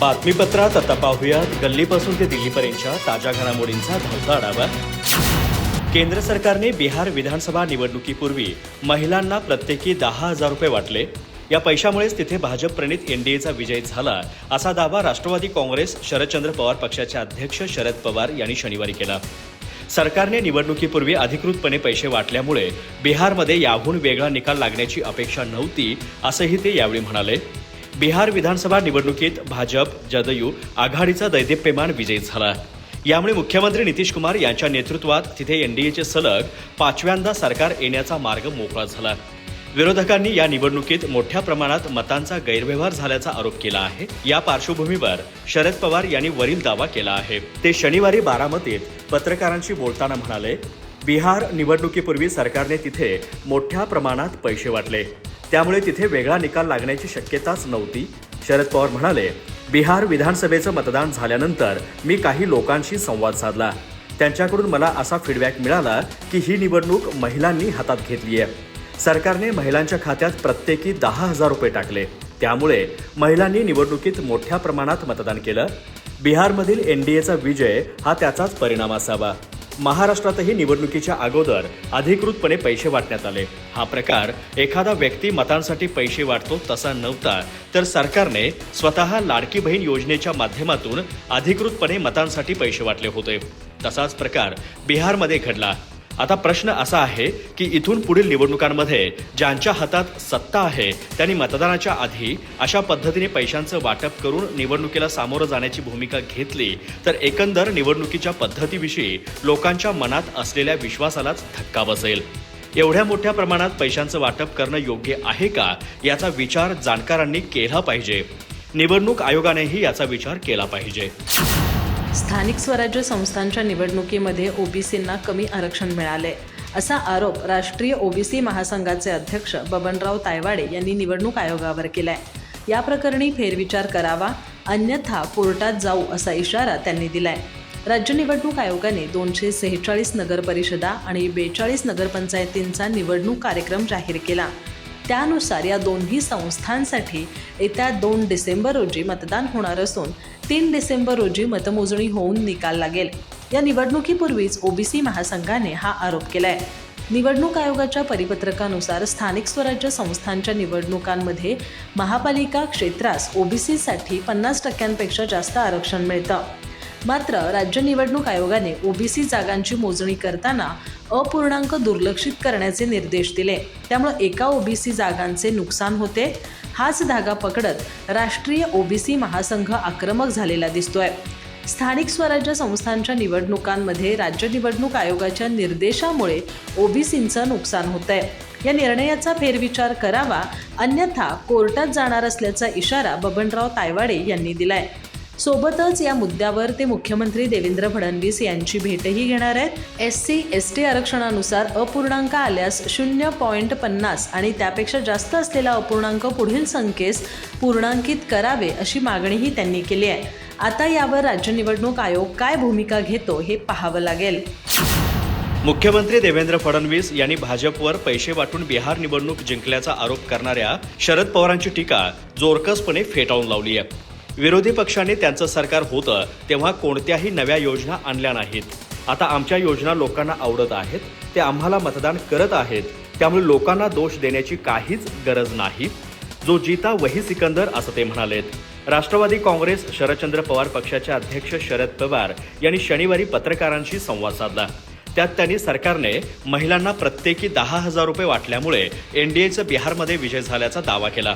बातमीपत्रात आता पाहूयात. गल्लीपासून ते दिल्लीपर्यंतच्या ताज्या घडामोडींचा धावता आढावा केंद्र सरकारने बिहार विधानसभा निवडणुकीपूर्वी महिलांना प्रत्येकी दहा हजार रुपये वाटले. या पैशामुळेच तिथे भाजप प्रणित एनडीएचा विजय झाला असा दावा राष्ट्रवादी काँग्रेस शरदचंद्र पवार पक्षाचे अध्यक्ष शरद पवार यांनी शनिवारी केला. सरकारने निवडणुकीपूर्वी अधिकृतपणे पैसे वाटल्यामुळे बिहारमध्ये याहून वेगळा निकाल लागण्याची अपेक्षा नव्हती असंही ते यावेळी म्हणाले. बिहार विधानसभा निवडणुकीत भाजप जदयू आघाडीचा दैदिप्यमान विजय झाला. यामुळे मुख्यमंत्री नितीश कुमार यांच्या नेतृत्वात तिथे एनडीएचे सलग पाचव्यांदा सरकार येण्याचा मार्ग मोकळा झाला. विरोधकांनी या निवडणुकीत मोठ्या प्रमाणात मतांचा गैरव्यवहार झाल्याचा आरोप केला आहे. या पार्श्वभूमीवर शरद पवार यांनी वरील दावा केला आहे. ते शनिवारी बारामतीत पत्रकारांशी बोलताना म्हणाले बिहार निवडणुकीपूर्वी सरकारने तिथे मोठ्या प्रमाणात पैसे वाटले. त्यामुळे तिथे वेगळा निकाल लागण्याची शक्यताच नव्हती. शरद पवार म्हणाले बिहार विधानसभेचं मतदान झाल्यानंतर मी काही लोकांशी संवाद साधला. त्यांच्याकडून मला असा फीडबॅक मिळाला की ही निवडणूक महिलांनी हातात घेतली आहे. सरकारने महिलांच्या खात्यात प्रत्येकी दहा हजार रुपये टाकले. त्यामुळे महिलांनी निवडणुकीत मोठ्या प्रमाणात मतदान केलं. बिहारमधील एनडीएचा विजय हा त्याचाच परिणाम असावा. महाराष्ट्रातही निवडणुकीच्या अगोदर अधिकृतपणे पैसे वाटण्यात आले. हा प्रकार एखादा व्यक्ती मतांसाठी पैसे वाटतो तसा नव्हता. तर सरकारने स्वतः लाडकी बहीण योजनेच्या माध्यमातून अधिकृतपणे मतांसाठी पैसे वाटले होते. तसाच प्रकार बिहारमध्ये घडला. आता प्रश्न असा आहे की इथून पुढील निवडणुकांमध्ये ज्यांच्या हातात सत्ता आहे त्यांनी मतदानाच्या आधी अशा पद्धतीने पैशांचं वाटप करून निवडणुकीला सामोरं जाण्याची भूमिका घेतली तर एकंदर निवडणुकीच्या पद्धतीविषयी लोकांच्या मनात असलेल्या विश्वासालाच धक्का बसेल. एवढ्या मोठ्या प्रमाणात पैशांचं वाटप करणं योग्य आहे का याचा विचार जाणकारांनी केला पाहिजे. निवडणूक आयोगानेही याचा विचार केला पाहिजे. स्थानिक स्वराज्य संस्थांच्या निवडणुकीमध्ये ओबीसींना कमी आरक्षण मिळाले असा आरोप राष्ट्रीय ओबीसी महासंघाचे अध्यक्ष बबनराव तायवाडे यांनी निवडणूक आयोगावर केलाय. या प्रकरणी फेरविचार करावा अन्यथा कोर्टात जाऊ असा इशारा त्यांनी दिलाय. राज्य निवडणूक आयोगाने दोनशे सेहेचाळीस नगरपरिषदा आणि बेचाळीस नगरपंचायतींचा निवडणूक कार्यक्रम जाहीर केला. त्यानुसार या दोन्ही संस्थांसाठी येत्या दोन डिसेंबर रोजी मतदान होणार असून तीन डिसेंबर रोजी मतमोजणी होऊन निकाल लागेल. या निवडणुकीपूर्वीच ओबीसी महासंघाने हा आरोप केलाय. निवडणूक आयोगाच्या परिपत्रकानुसार स्थानिक स्वराज्य संस्थांच्या निवडणुकांमध्ये महापालिका क्षेत्रास ओबीसीसाठी पन्नास टक्क्यांपेक्षा जास्त आरक्षण मिळतं. मात्र राज्य निवडणूक आयोगाने ओबीसी जागांची मोजणी करताना अपूर्णांक दुर्लक्षित करण्याचे निर्देश दिले. त्यामुळे एका ओबीसी जागांचे नुकसान होते हाच धागा पकडत राष्ट्रीय ओबीसी महासंघ आक्रमक झालेला दिसतोय. स्थानिक स्वराज्य संस्थांच्या निवडणुकांमध्ये राज्य निवडणूक आयोगाच्या निर्देशामुळे ओबीसींचं नुकसान होत आहे या निर्णयाचा फेरविचार करावा अन्यथा कोर्टात जाणार असल्याचा इशारा बबनराव तायवाडे यांनी दिलाय. सोबतच या मुद्द्यावर ते मुख्यमंत्री देवेंद्र फडणवीस यांची भेटही घेणार आहेत. एस सी एस टी आरक्षणानुसार अपूर्णांक आल्यास शून्य पॉईंट पन्नास आणि त्यापेक्षा जास्त असलेला अपूर्णांक पुढील संख्येस पूर्णांकित करावे अशी मागणीही त्यांनी केली आहे. आता यावर राज्य निवडणूक आयोग काय भूमिका घेतो हे पाहावं लागेल. मुख्यमंत्री देवेंद्र फडणवीस यांनी भाजपवर पैसे वाटून बिहार निवडणूक जिंकल्याचा आरोप करणाऱ्या शरद पवारांची टीका जोरकसपणे फेटाळून लावली आहे. विरोधी पक्षाने त्यांचं सरकार होतं तेव्हा कोणत्याही नव्या योजना आणल्या नाहीत. आता आमच्या योजना लोकांना आवडत आहेत ते आम्हाला मतदान करत आहेत त्यामुळे लोकांना दोष देण्याची काहीच गरज नाही. जो जीता वही सिकंदर असं ते म्हणालेत. राष्ट्रवादी काँग्रेस शरदचंद्र पवार पक्षाचे अध्यक्ष शरद पवार यांनी शनिवारी पत्रकारांशी संवाद साधला. त्यात त्यांनी सरकारने महिलांना प्रत्येकी दहा हजार रुपये वाटल्यामुळे एनडीएचं बिहारमध्ये विजय झाल्याचा दावा केला.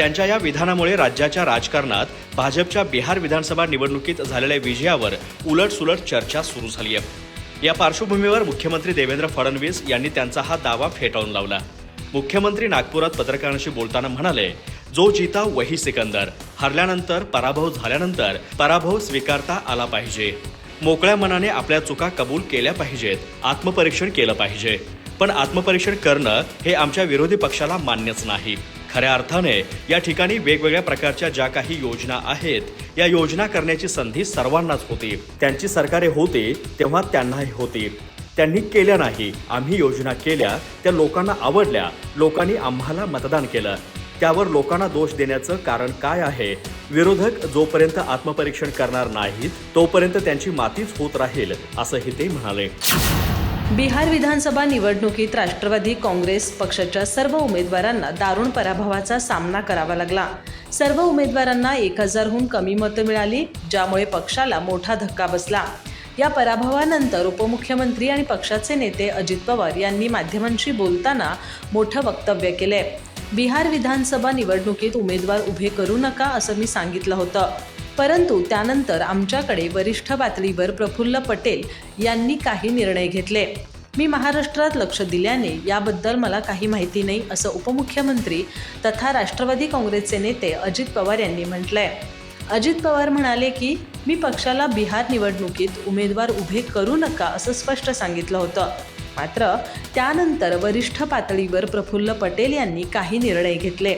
त्यांच्या या विधानामुळे राज्याच्या राजकारणात भाजपच्या बिहार विधानसभा निवडणुकीत झालेल्या विजयावर उलटसुलट चर्चा सुरू झाली आहे. या पार्श्वभूमीवर मुख्यमंत्री देवेंद्र फडणवीस यांनी त्यांचा हा दावा फेटाळून लावला. मुख्यमंत्री नागपुरात पत्रकारांशी बोलताना म्हणाले जो जिता वही सिकंदर. हरल्यानंतर पराभव झाल्यानंतर पराभव स्वीकारता आला पाहिजे. मोकळ्या मनाने आपल्या चुका कबूल केल्या पाहिजेत. आत्मपरीक्षण केलं पाहिजे. पण आत्मपरीक्षण करणं हे आमच्या विरोधी पक्षाला मान्यच नाही. खऱ्या अर्थाने या ठिकाणी वेगवेगळ्या प्रकारच्या ज्या काही योजना आहेत या योजना करण्याची संधी सर्वांनाच होती. त्यांची सरकारे होती तेव्हा त्यांनाही होती. त्यांनी केल्या नाही. आम्ही योजना केल्या त्या लोकांना आवडल्या. लोकांनी आम्हाला मतदान केलं. त्यावर लोकांना दोष देण्याचं कारण काय आहे? विरोधक जोपर्यंत आत्मपरीक्षण करणार नाहीत तोपर्यंत त्यांची मातीच होत राहील असंही ते म्हणाले. बिहार विधानसभा निवडणुकीत राष्ट्रवादी काँग्रेस पक्षाच्या सर्व उमेदवारांना दारुण पराभवाचा सामना करावा लागला. सर्व उमेदवारांना एक हजारहून कमी मतं मिळाली ज्यामुळे पक्षाला मोठा धक्का बसला. या पराभवानंतर उपमुख्यमंत्री आणि पक्षाचे नेते अजित पवार यांनी माध्यमांशी बोलताना मोठं वक्तव्य केले बिहार विधानसभा निवडणुकीत उमेदवार उभे करू नका असं मी सांगितलं होतं. परंतु त्यानंतर आमच्याकडे वरिष्ठ पातळीवर प्रफुल्ल पटेल यांनी काही निर्णय घेतले. मी महाराष्ट्रात लक्ष दिल्याने याबद्दल मला काही माहिती नाही असं उपमुख्यमंत्री तथा राष्ट्रवादी काँग्रेसचे नेते अजित पवार यांनी म्हटलंय. अजित पवार म्हणाले की मी पक्षाला बिहार निवडणुकीत उमेदवार उभे करू नका असं स्पष्ट सांगितलं होतं. मात्र त्यानंतर वरिष्ठ पातळीवर प्रफुल्ल पटेल यांनी काही निर्णय घेतले.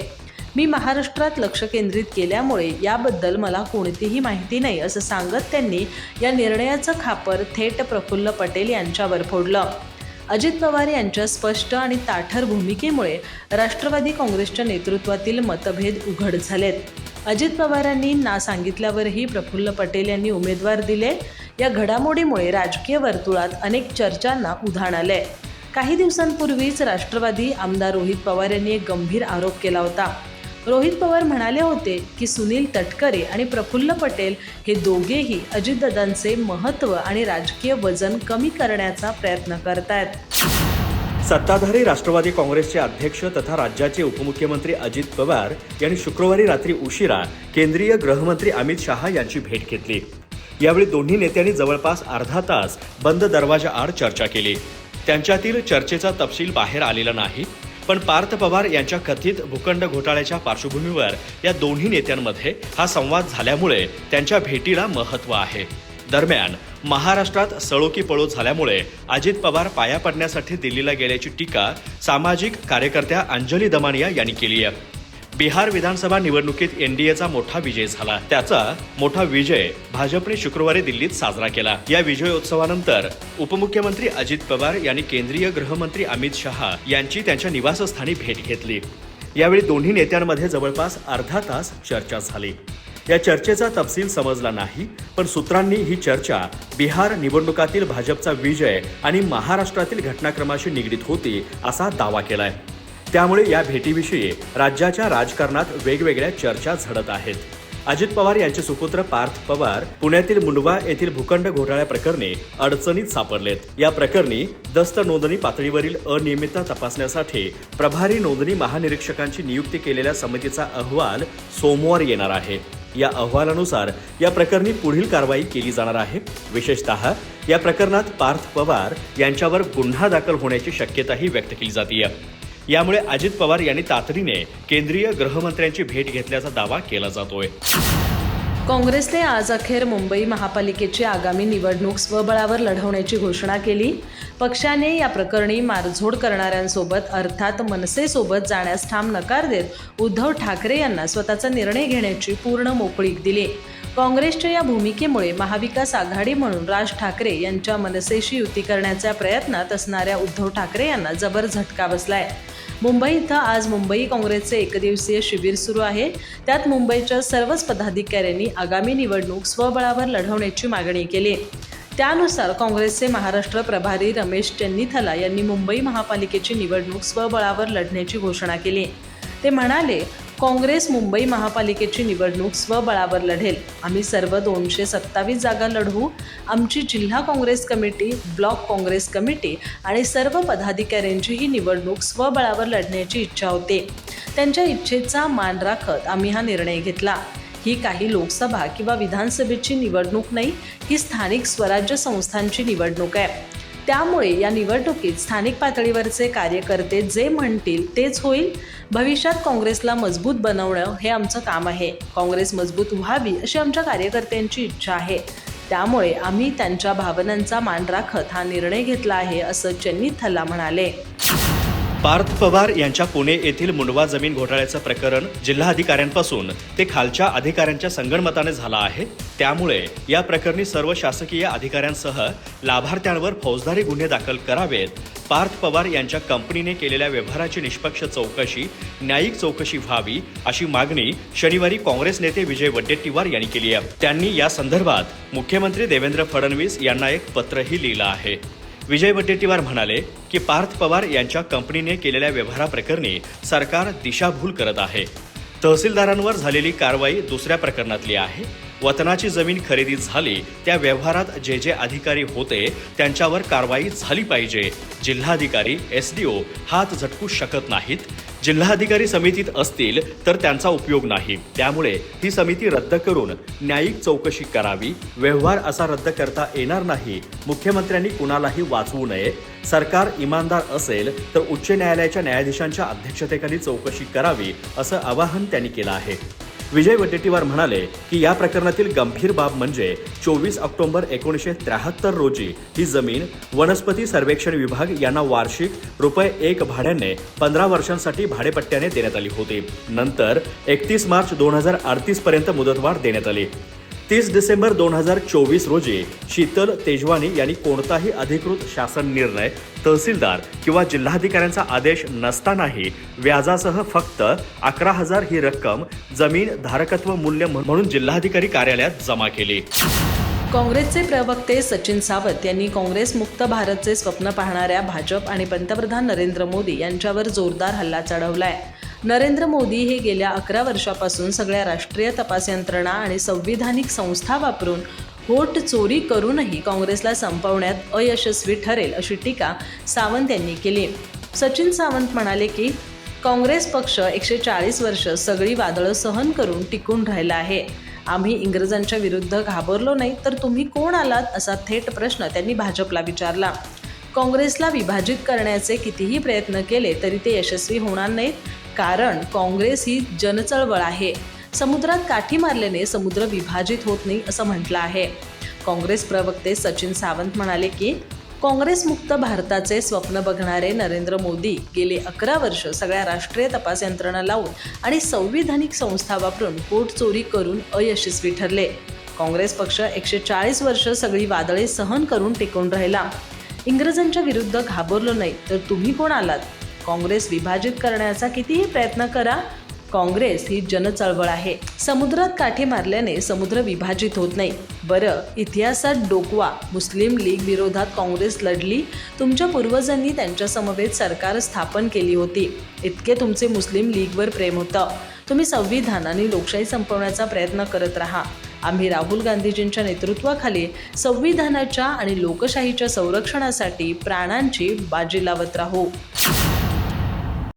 मी महाराष्ट्रात लक्ष केंद्रित केल्यामुळे याबद्दल मला कोणतीही माहिती नाही असं सांगत त्यांनी या निर्णयाचं खापर थेट प्रफुल्ल पटेल यांच्यावर फोडलं. अजित पवार यांच्या स्पष्ट आणि ताठर भूमिकेमुळे राष्ट्रवादी काँग्रेसच्या नेतृत्वातील मतभेद उघड झालेत. अजित पवारांनी ना सांगितल्यावरही प्रफुल्ल पटेल यांनी उमेदवार दिले. या घडामोडीमुळे राजकीय वर्तुळात अनेक चर्चांना उधाण आलंय. काही दिवसांपूर्वीच राष्ट्रवादी आमदार रोहित पवार यांनी एक गंभीर आरोप केला होता. रोहित पवार म्हणाले होते की सुनील तटकरे आणि प्रफुल्ल पटेल हे दोघेही अजितदादांचे महत्त्व आणि राजकीय वजन कमी करण्याचा प्रयत्न करतायत. सत्ताधारी राष्ट्रवादी काँग्रेसचे अध्यक्ष तथा राज्याचे उपमुख्यमंत्री अजित पवार यांनी शुक्रवारी रात्री उशिरा केंद्रीय गृहमंत्री अमित शहा यांची भेट घेतली. यावेळी दोन्ही नेत्यांनी जवळपास अर्धा तास बंद दरवाजा आड चर्चा केली. त्यांच्यातील चर्चेचा तपशील बाहेर आलेला नाही. पण पार्थ पवार यांच्या कथित भूखंड घोटाळ्याच्या पार्श्वभूमीवर या दोन्ही नेत्यांमध्ये हा संवाद झाल्यामुळे त्यांच्या भेटीला महत्त्व आहे. दरम्यान महाराष्ट्रात सळोकी पळो झाल्यामुळे अजित पवार पाया पडण्यासाठी दिल्लीला गेल्याची टीका सामाजिक कार्यकर्त्या अंजली दमानिया यांनी केली आहे. बिहार विधानसभा निवडणुकीत एनडीएचा मोठा विजय झाला. त्याचा मोठा विजय भाजपने शुक्रवारी दिल्लीत साजरा केला. या विजयोत्सवानंतर उपमुख्यमंत्री अजित पवार यांनी केंद्रीय गृहमंत्री अमित शहा यांची त्यांच्या निवासस्थानी भेट घेतली. यावेळी दोन्ही नेत्यांमध्ये जवळपास अर्धा तास चर्चा झाली. या चर्चेचा तपशील समजला नाही पण सूत्रांनी ही चर्चा बिहार निवडणुकातील भाजपचा विजय आणि महाराष्ट्रातील घटनाक्रमाशी निगडीत होती असा दावा केलाय. त्यामुळे या भेटीविषयी राज्याच्या राजकारणात वेगवेगळ्या चर्चा झडत आहेत. अजित पवार यांचे सुपुत्र पार्थ पवार पुण्यातील मुंडवा येथील भूखंड घोटाळ्याप्रकरणी अडचणीत सापडलेत. या प्रकरणी दस्त नोंदणी पातळीवरील अनियमितता तपासण्यासाठी प्रभारी नोंदणी महानिरीक्षकांची नियुक्ती केलेल्या समितीचा अहवाल सोमवार येणार आहे. या अहवालानुसार या प्रकरणी पुढील कारवाई केली जाणार आहे. विशेषतः या प्रकरणात पार्थ पवार यांच्यावर गुन्हा दाखल होण्याची शक्यताही व्यक्त केली जाते यामुळे अजित पवार यांनी तातडीने केंद्रीय गृहमंत्र्यांची भेट घेतल्याचा दावा केला जातोय. काँग्रेसने आज अखेर मुंबई महापालिकेची आगामी निवडणूक स्वबळावर लढवण्याची घोषणा केली. पक्षाने या प्रकरणी मारझोड करणाऱ्यांसोबत अर्थात मनसेसोबत जाण्यास ठाम नकार देत उद्धव ठाकरे यांना स्वतःचा निर्णय घेण्याची पूर्ण मोकळीक दिली. काँग्रेसच्या या भूमिकेमुळे महाविकास आघाडी म्हणून राज ठाकरे यांच्या मनसेशी युती करण्याच्या प्रयत्नात असणाऱ्या उद्धव ठाकरे यांना जबर झटका बसलाय. मुंबई इथं आज मुंबई काँग्रेसचे एकदिवसीय शिबिर सुरू आहे. त्यात मुंबईच्या सर्वच पदाधिकाऱ्यांनी आगामी निवडणूक स्वबळावर लढवण्याची मागणी केली. त्यानुसार काँग्रेसचे महाराष्ट्र प्रभारी रमेश चेन्नीथला यांनी मुंबई महापालिकेची निवडणूक स्वबळावर लढण्याची घोषणा केली. ते म्हणाले काँग्रेस मुंबई महापालिकेची निवडणूक स्वबळावर लढेल. आम्ही सर्व दोनशे सत्तावीस जागा लढवू. आमची जिल्हा Congress committee block Congress committee आणि सर्व पदाधिकाऱ्यांची ही निवडणूक स्वबळावर लढण्याची इच्छा होते. त्यांच्या इच्छेचा मान राखत आम्ही हा निर्णय घेतला. ही काही लोकसभा किंवा विधानसभेची निवडणूक नाही ही स्थानिक स्वराज्य संस्थांची निवडणूक आहे. त्यामुळे या निवडणुकीत स्थानिक पातळीवरचे कार्यकर्ते जे म्हणतील तेच होईल. भविष्यात काँग्रेसला मजबूत बनवणं हे आमचं काम आहे. काँग्रेस मजबूत व्हावी अशी आमच्या कार्यकर्त्यांची इच्छा आहे. त्यामुळे आम्ही त्यांच्या भावनांचा मान राखत हा निर्णय घेतला आहे असं चन्नी थल्ला म्हणाले. पार्थ पवार यांच्या पुणे येथील मुंडवा जमीन घोटाळ्याचं प्रकरण जिल्हाधिकाऱ्यांपासून ते खालच्या अधिकाऱ्यांच्या संगणमताने झालं आहे. त्यामुळे या प्रकरणी सर्व शासकीय अधिकाऱ्यांसह लाभार्थ्यांवर फौजदारी गुन्हे दाखल करावेत. पार्थ पवार यांच्या कंपनीने केलेल्या व्यवहाराची निष्पक्ष चौकशी न्यायिक चौकशी व्हावी अशी मागणी शनिवारी काँग्रेस नेते विजय वड्डेट्टीवार यांनी केली आहे. त्यांनी या संदर्भात मुख्यमंत्री देवेंद्र फडणवीस यांना एक पत्रही लिहिलं आहे. विजय वडेट्टीवार म्हणाले की पार्थ पवार यांच्या कंपनीने केलेल्या व्यवहाराप्रकरणी सरकार दिशाभूल करत आहे. तहसीलदारांवर झालेली कारवाई दुसऱ्या प्रकरणातली आहे. वतनाची जमीन खरेदी झाली त्या व्यवहारात जे जे अधिकारी होते त्यांच्यावर कारवाई झाली पाहिजे. जिल्हाधिकारी एस डी ओ हात झटकू शकत नाहीत. जिल्हाधिकारी समितीत असतील तर त्यांचा उपयोग नाही. त्यामुळे ही समिती रद्द करून न्यायिक चौकशी करावी. व्यवहार असा रद्द करता येणार नाही. मुख्यमंत्र्यांनी कुणालाही वाचवू नये. सरकार इमानदार असेल तर उच्च न्यायालयाच्या न्यायाधीशांच्या अध्यक्षतेखाली चौकशी करावी असं आवाहन त्यांनी केलं आहे. विजय वडेट्टीवार म्हणाले की या प्रकरणातील गंभीर बाब म्हणजे चोवीस ऑक्टोबर एकोणीसशे त्र्याहत्तर रोजी ही जमीन वनस्पती सर्वेक्षण विभाग यांना वार्षिक रुपये एक भाड्याने पंधरा वर्षांसाठी भाडेपट्ट्याने देण्यात आली होती. नंतर एकतीस मार्च दोन हजार अडतीस पर्यंत मुदतवाढ देण्यात आली. तीस डिसेंबर दोन हजार चोवीस रोजी शीतल तेजवानी यांनी कोणताही अधिकृत शासन निर्णय तहसीलदार किंवा जिल्हाधिकाऱ्यांचा आदेश नसतानाही व्याजासह फक्त अकरा हजार ही रक्कम जमीन धारकत्व मूल्य म्हणून जिल्हाधिकारी कार्यालयात जमा केली. काँग्रेसचे प्रवक्ते सचिन सावंत यांनी काँग्रेस मुक्त भारतचे स्वप्न पाहणाऱ्या भाजप आणि पंतप्रधान नरेंद्र मोदी यांच्यावर जोरदार हल्ला चढवलाय. नरेंद्र मोदी हे गेल्या अकरा वर्षापासून सगळ्या राष्ट्रीय तपास यंत्रणा आणि संविधानिक संस्था वापरून होट चोरी करूनही काँग्रेसला संपवण्यात अयशस्वी ठरेल अशी टीका सावंत यांनी केली. सचिन सावंत म्हणाले की काँग्रेस पक्ष एकशे चाळीस वर्ष सगळी वादळं सहन करून टिकून राहिला आहे. आम्ही इंग्रजांच्या विरुद्ध घाबरलो नाही तर तुम्ही कोण आलात असा थेट प्रश्न त्यांनी भाजपला विचारला. काँग्रेसला विभाजित करण्याचे कितीही प्रयत्न केले तरी ते यशस्वी होणार नाहीत. कारण काँग्रेस ही जनचळवळ आहे. समुद्रात काठी मारल्याने समुद्र विभाजित होत नाही असं म्हटलं आहे. काँग्रेस प्रवक्ते सचिन सावंत म्हणाले की काँग्रेसमुक्त भारताचे स्वप्न बघणारे नरेंद्र मोदी गेले अकरा वर्ष सगळ्या राष्ट्रीय तपास यंत्रणा लावून आणि संविधानिक संस्था वापरून पोट चोरी करून अयशस्वी ठरले. काँग्रेस पक्ष एकशे चाळीस वर्ष सगळी वादळे सहन करून टिकून राहिला. इंग्रजांच्या विरुद्ध घाबरलो नाही तर तुम्ही कोण आलात? काँग्रेस विभाजित करण्याचा कितीही प्रयत्न करा काँग्रेस ही जनचळवळ आहे. समुद्रात काठी मारल्याने समुद्र विभाजित होत नाही. बरं इतिहासात डोकवा मुस्लिम लीग विरोधात काँग्रेस लढली तुमच्या पूर्वजांनी त्यांच्या समवेत सरकार स्थापन केली होती. इतके तुमचे मुस्लिम लीगवर प्रेम होतं. तुम्ही संविधानाने लोकशाही संपवण्याचा प्रयत्न करत राहा. आम्ही राहुल गांधीजींच्या नेतृत्वाखाली संविधानाच्या आणि लोकशाहीच्या संरक्षणासाठी प्राणांची बाजी लावत राहू.